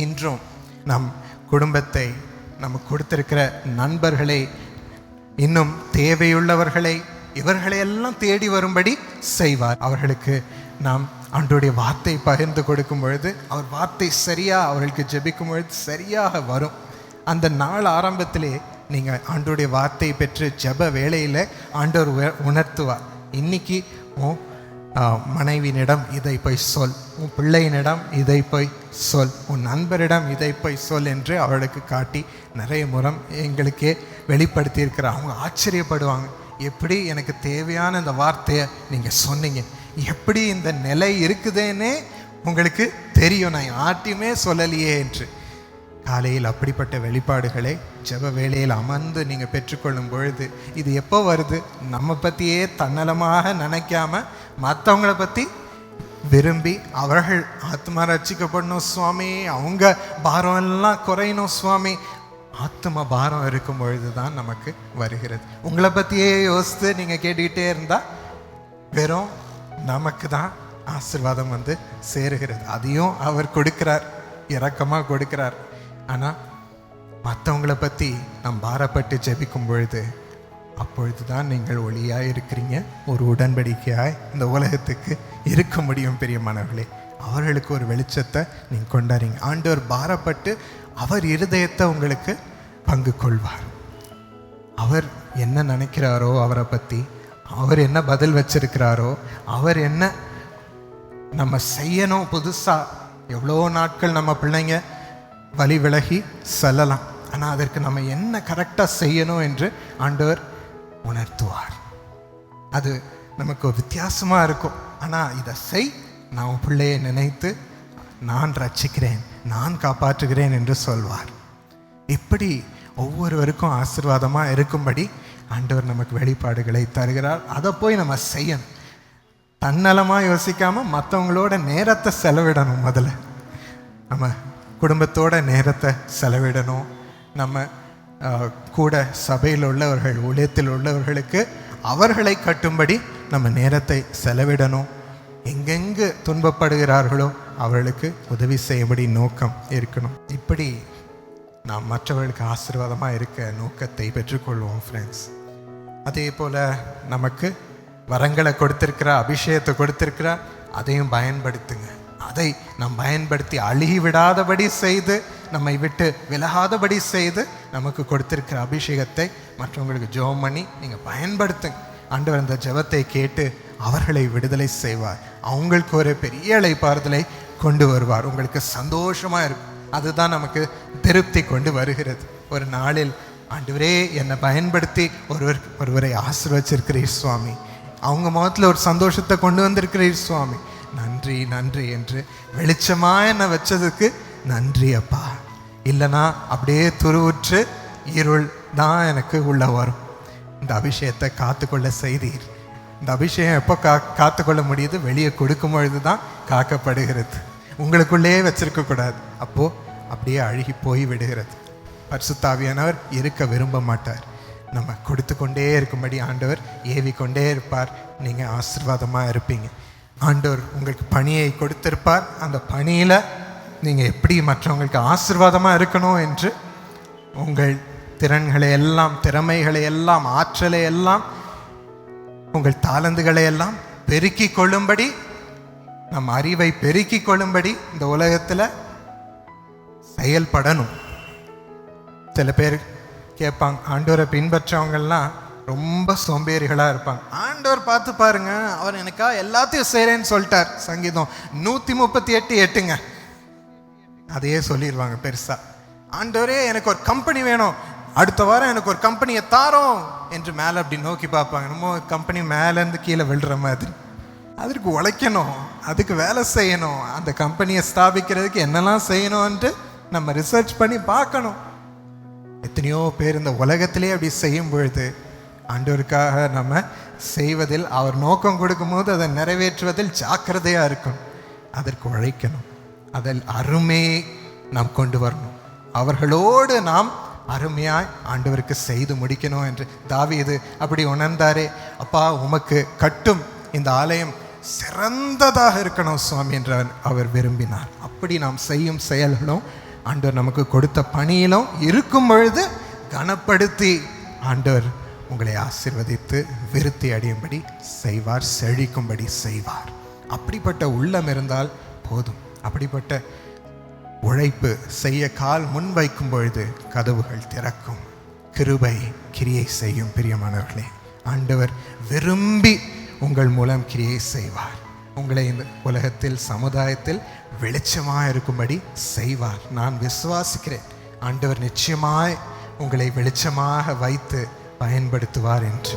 இன்றும் நம் குடும்பத்தை நமக்கு கொடுத்திருக்கிற நண்பர்களை இன்னும் தேவையுள்ளவர்களை இவர்களையெல்லாம் தேடி வரும்படி செய்வார். அவர்களுக்கு நாம் அன்றுடைய வார்த்தை பகிர்ந்து கொடுக்கும் பொழுது அவர் வார்த்தை சரியாக அவர்களுக்கு ஜெபிக்கும் பொழுது சரியாக வரும். அந்த நாள் ஆரம்பத்திலே நீங்கள் ஆண்டோடைய வார்த்தை பெற்று ஜெப வேலையில் ஆண்டவர் உ- உணர்த்துவார். இன்னைக்கு மனைவியினிடம் இதை போய் சொல் உன் பிள்ளையினிடம் இதை போய் சொல் உன் நண்பரிடம் இதை போய் சொல் என்று அவளுக்கு காட்டி நிறைய முறம் எங்களுக்கே வெளிப்படுத்தியிருக்கிறார் அவங்க ஆச்சரியப்படுவாங்க. எப்படி எனக்கு தேவையான இந்த வார்த்தையை நீங்கள் சொன்னீங்க? எப்படி இந்த நிலை இருக்குதுன்னே உங்களுக்கு தெரியும். நான் யார்ட்டையுமே சொல்லலையே என்று. காலையில் அப்படிப்பட்ட வெளிப்பாடுகளை ஜெப வேளையில் அமர்ந்து நீங்கள் பெற்றுக்கொள்ளும் பொழுது இது எப்போ வருது? நம்ம பற்றியே தன்னலமாக நினைக்காம மற்றவங்கள பற்றி விரும்பி அவர்கள் ஆத்மா ரட்சிக்கப்படணும் சுவாமி அவங்க பாரம் எல்லாம் குறையணும் சுவாமி. ஆத்ம பாரம் இருக்கும் பொழுது தான் நமக்கு வருகிறது. உங்களை பற்றியே யோசித்து நீங்கள் கேட்டுக்கிட்டே இருந்தால் வெறும் நமக்கு தான் ஆசீர்வாதம் வந்து சேருகிறது. அதையும் அவர் கொடுக்கிறார். இரக்கமாக கொடுக்கிறார். ஆனால் மற்றவங்கள பற்றி நாம் பாரப்பட்டு ஜெபிக்கும் பொழுது அப்பொழுது தான் நீங்கள் ஒளியாக இருக்கிறீங்க. ஒரு உடன்படிக்கையாய் இந்த உலகத்துக்கு இருக்க முடியும் பெரியமானவர்களே. அவர்களுக்கு ஒரு வெளிச்சத்தை நீங்கள் கொண்டாடுறீங்க. ஆண்டவர் பாரப்பட்டு அவர் இருதயத்தை உங்களுக்கு பங்கு கொள்வார். அவர் என்ன நினைக்கிறாரோ அவரை பற்றி அவர் என்ன பதில் வச்சிருக்கிறாரோ அவர் என்ன நம்ம செய்யணும் புதுசாக எவ்வளோ நாட்கள் நம்ம பிள்ளைங்க வழி விலகி செல்லலாம். ஆனால் அதற்கு நம்ம என்ன கரெக்டாக செய்யணும் என்று ஆண்டவர் உணர்த்துவார். அது நமக்கு வித்தியாசமாக இருக்கும். ஆனால் இதை செய் நான் உன் பிள்ளையை நினைத்து நான் ரட்சிக்கிறேன் நான் காப்பாற்றுகிறேன் என்று சொல்வார். இப்படி ஒவ்வொருவருக்கும் ஆசீர்வாதமாக இருக்கும்படி ஆண்டவர் நமக்கு வெளிப்பாடுகளை தருகிறார். அதை போய் நம்ம செய்யணும். தன்னலமாக யோசிக்காமல் மற்றவங்களோட நேரத்தை செலவிடணும் முதல்ல. நம்ம குடும்பத்தோட நேரத்தை செலவிடணும். நம்ம கூட சபையில் உள்ளவர்கள் ஊழியத்தில் உள்ளவர்களுக்கு அவர்களை கட்டும்படி நம்ம நேரத்தை செலவிடணும். எங்கெங்கு துன்பப்படுகிறார்களோ அவர்களுக்கு உதவி செய்யும்படி நோக்கம் இருக்கணும். இப்படி நாம் மற்றவர்களுக்கு ஆசீர்வாதமாக இருக்க நோக்கத்தை பெற்றுக்கொள்வோம் ஃப்ரெண்ட்ஸ் அதே போல் நமக்கு வரங்களை கொடுத்துருக்கிறா அபிஷேகத்தை கொடுத்துருக்கிறா அதையும் பயன்படுத்துங்க. அதை நாம் பயன்படுத்தி அழுகி விடாதபடி செய்து நம்மை விட்டு விலகாதபடி செய்து நமக்கு கொடுத்திருக்கிற அபிஷேகத்தை மற்றவங்களுக்கு ஜெபம் பண்ணி நீங்கள் பயன்படுத்துங்க. ஆண்டவர் அந்த ஜெபத்தை கேட்டு அவர்களை விடுதலை செய்வார். அவங்களுக்கு ஒரு பெரிய இளைப்பாறுதலை கொண்டு வருவார். உங்களுக்கு சந்தோஷமாக இருக்கும். அதுதான் நமக்கு திருப்தி கொண்டு வருகிறது. ஒரு நாளில் ஆண்டவரே என்னை பயன்படுத்தி ஒருவர் ஒருவரை ஆசிர்வச்சிருக்கிறீர் சுவாமி. அவங்க முகத்தில் ஒரு சந்தோஷத்தை கொண்டு வந்திருக்கிறீர் சுவாமி. நன்றி நன்றி என்று வெளிச்சமாக என்னை வச்சதுக்கு நன்றி அப்பா. இல்லைனா அப்படியே துருவுற்று இருள் தான் எனக்கு உள்ள வரும். இந்த அபிஷேகத்தை காத்துக்கொள்ள செய்தீர். இந்த அபிஷேகம் எப்போ கா காத்துக்கொள்ள முடியுது? வெளியே கொடுக்கும் பொழுது தான் காக்கப்படுகிறது. உங்களுக்குள்ளேயே வச்சிருக்கக்கூடாது அப்போது அப்போ அப்படியே அழுகி போய் விடுகிறது. பரிசுத்தாவியானவர் இருக்க விரும்ப மாட்டார். நம்ம கொடுத்து கொண்டே இருக்கும்படி ஆண்டவர் ஏவி கொண்டே இருப்பார். நீங்கள் ஆசிர்வாதமாக இருப்பீங்க. ஆண்டவர் உங்களுக்கு பணியை கொடுத்திருப்பார். அந்த பணியில் நீங்கள் எப்படி மற்றவங்களுக்கு ஆசிர்வாதமாக இருக்கணும் என்று உங்கள் திறன்களை எல்லாம் திறமைகளை எல்லாம் ஆற்றலை எல்லாம் உங்கள் தாளந்துகளை எல்லாம் பெருக்கி கொள்ளும்படி நம் அறிவை பெருக்கி கொள்ளும்படி இந்த உலகத்தில் செயல்படணும். சில பேர் கேட்பாங்க ஆண்டோரை பின்பற்றவங்கள்லாம் ரொம்ப சோம்பேறிகளாக இருப்பாங்க. ஆண்டவர் பார்த்து பாருங்க. அவர் எனக்கா எல்லாத்தையும் செய்கிறேன்னு சொல்லிட்டார். சங்கீதம் நூற்றி முப்பத்தி எட்டு எட்டுங்க. அதையே சொல்லிடுவாங்க பெருசா. ஆண்டவரே எனக்கு ஒரு கம்பெனி வேணும். அடுத்த வாரம் எனக்கு ஒரு கம்பெனியை தாரோம் என்று மேலே அப்படி நோக்கி பார்ப்பாங்க. நம்ம கம்பெனி மேலேருந்து கீழே விழுற மாதிரி. அதற்கு உழைக்கணும். அதுக்கு வேலை செய்யணும். அந்த கம்பெனியை ஸ்தாபிக்கிறதுக்கு என்னெல்லாம் செய்யணும்ன்ட்டு நம்ம ரிசர்ச் பண்ணி பார்க்கணும். எத்தனையோ பேர் இந்த உலகத்திலே அப்படி செய்யும் பொழுது ஆண்டவருக்காக நம்ம செய்வதில் அவர் நோக்கம் கொடுக்கும்போது அதை நிறைவேற்றுவதில் ஜாக்கிரதையாக இருக்கும். அதற்கு உழைக்கணும். அதில் அருமையை நாம் கொண்டு வரணும். அவர்களோடு நாம் அருமையாய் ஆண்டவருக்கு செய்து முடிக்கணும் என்று தாவி இது அப்படி உணர்ந்தாரே அப்பா உமக்கு கட்டும் இந்த ஆலயம் சிறந்ததாக இருக்கணும் சுவாமி என்று அவர்- அவர் விரும்பினார். அப்படி நாம் செய்யும் செயல்களும் ஆண்டவர் நமக்கு கொடுத்த பணியிலும் இருக்கும் பொழுது கனப்படுத்தி ஆண்டவர் உங்களை ஆசிர்வதித்து விருத்தி அடையும்படி செய்வார் செழிக்கும்படி செய்வார். அப்படிப்பட்ட உள்ளம் இருந்தால் போதும். அப்படிப்பட்ட உழைப்பு செய்ய கால் முன் வைக்கும் பொழுது கதவுகள் திறக்கும். கிருபை கிரியை செய்யும் பிரியமானவர்களே ஆண்டவர் விரும்பி உங்கள் மூலம் கிரியை செய்வார். உங்களை இந்த உலகத்தில் சமுதாயத்தில் வெளிச்சமாக இருக்கும்படி செய்வார். நான் விசுவாசிக்கிறேன். ஆண்டவர் நிச்சயமாய் உங்களை வெளிச்சமாக வைத்து பயன்படுத்துவார் என்று.